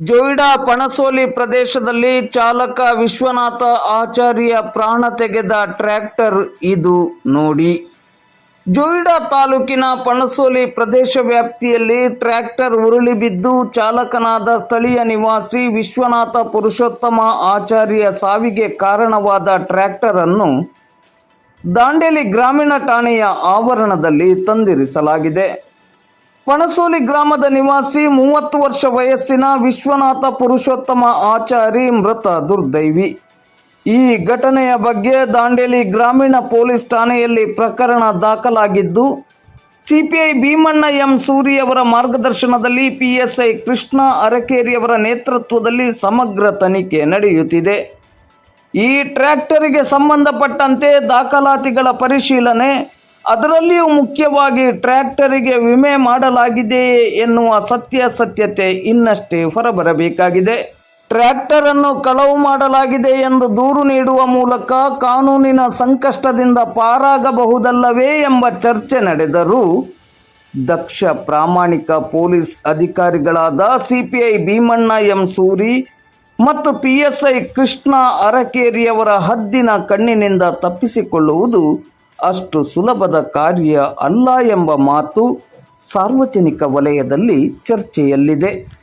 ಜೋಯಿಡಾ ಪಣಸೋಲಿ ಪ್ರದೇಶದಲ್ಲಿ ಚಾಲಕ ವಿಶ್ವನಾಥ ಆಚಾರ್ಯ ಪ್ರಾಣ ತೆಗೆದ ಟ್ರ್ಯಾಕ್ಟರ್ ಇದು ನೋಡಿ. ಜೋಯಿಡಾ ತಾಲೂಕಿನ ಪಣಸೋಲಿ ಪ್ರದೇಶ ವ್ಯಾಪ್ತಿಯಲ್ಲಿ ಟ್ರ್ಯಾಕ್ಟರ್ ಉರುಳಿ ಬಿದ್ದು ಚಾಲಕನಾದ ಸ್ಥಳೀಯ ನಿವಾಸಿ ವಿಶ್ವನಾಥ ಪುರುಷೋತ್ತಮ ಆಚಾರ್ಯ ಸಾವಿಗೆ ಕಾರಣವಾದ ಟ್ರ್ಯಾಕ್ಟರ್ ಅನ್ನು ದಾಂಡೇಲಿ ಗ್ರಾಮೀಣ ಠಾಣೆಯ ಆವರಣದಲ್ಲಿ ತಂದಿರಿಸಲಾಗಿದೆ. ಪಣಸೋಲಿ ಗ್ರಾಮದ ನಿವಾಸಿ ಮೂವತ್ತು ವರ್ಷ ವಯಸ್ಸಿನ ವಿಶ್ವನಾಥ ಪುರುಷೋತ್ತಮ ಆಚಾರಿ ಮೃತ ದುರ್ದೈವಿ. ಈ ಘಟನೆಯ ಬಗ್ಗೆ ದಾಂಡೇಲಿ ಗ್ರಾಮೀಣ ಪೊಲೀಸ್ ಠಾಣೆಯಲ್ಲಿ ಪ್ರಕರಣ ದಾಖಲಾಗಿದ್ದು, ಸಿಪಿಐ ಭೀಮಣ್ಣ ಎಂ ಸೂರಿಯವರ ಮಾರ್ಗದರ್ಶನದಲ್ಲಿ ಪಿಎಸ್ಐ ಕೃಷ್ಣ ಅರಕೇರಿಯವರ ನೇತೃತ್ವದಲ್ಲಿ ಸಮಗ್ರ ತನಿಖೆ ನಡೆಯುತ್ತಿದೆ. ಈ ಟ್ರ್ಯಾಕ್ಟರಿಗೆ ಸಂಬಂಧಪಟ್ಟಂತೆ ದಾಖಲಾತಿಗಳ ಪರಿಶೀಲನೆ ಅದರಲ್ಲಿಯೂ ಮುಖ್ಯವಾಗಿ ಟ್ರ್ಯಾಕ್ಟರಿಗೆ ವಿಮೆ ಮಾಡಲಾಗಿದೆಯೇ ಎನ್ನುವ ಸತ್ಯಾಸತ್ಯತೆ ಇನ್ನಷ್ಟೇ ಹೊರಬರಬೇಕಾಗಿದೆ. ಟ್ರ್ಯಾಕ್ಟರ್ ಅನ್ನು ಕಳವು ಮಾಡಲಾಗಿದೆ ಎಂದು ದೂರು ನೀಡುವ ಮೂಲಕ ಕಾನೂನಿನ ಸಂಕಷ್ಟದಿಂದ ಪಾರಾಗಬಹುದಲ್ಲವೇ ಎಂಬ ಚರ್ಚೆ ನಡೆದರೂ ದಕ್ಷ ಪ್ರಾಮಾಣಿಕ ಪೊಲೀಸ್ ಅಧಿಕಾರಿಗಳಾದ ಸಿಪಿಐ ಭೀಮಣ್ಣ ಎಂ ಸೂರಿ ಮತ್ತು ಪಿಎಸ್ಐ ಕೃಷ್ಣ ಅರಕೇರಿಯವರ ಹದ್ದಿನ ಕಣ್ಣಿನಿಂದ ತಪ್ಪಿಸಿಕೊಳ್ಳುವುದು ಅಷ್ಟು ಸುಲಭದ ಕಾರ್ಯ ಅಲ್ಲ ಎಂಬ ಮಾತು ಸಾರ್ವಜನಿಕ ವಲಯದಲ್ಲಿ ಚರ್ಚೆಯಲ್ಲಿದೆ.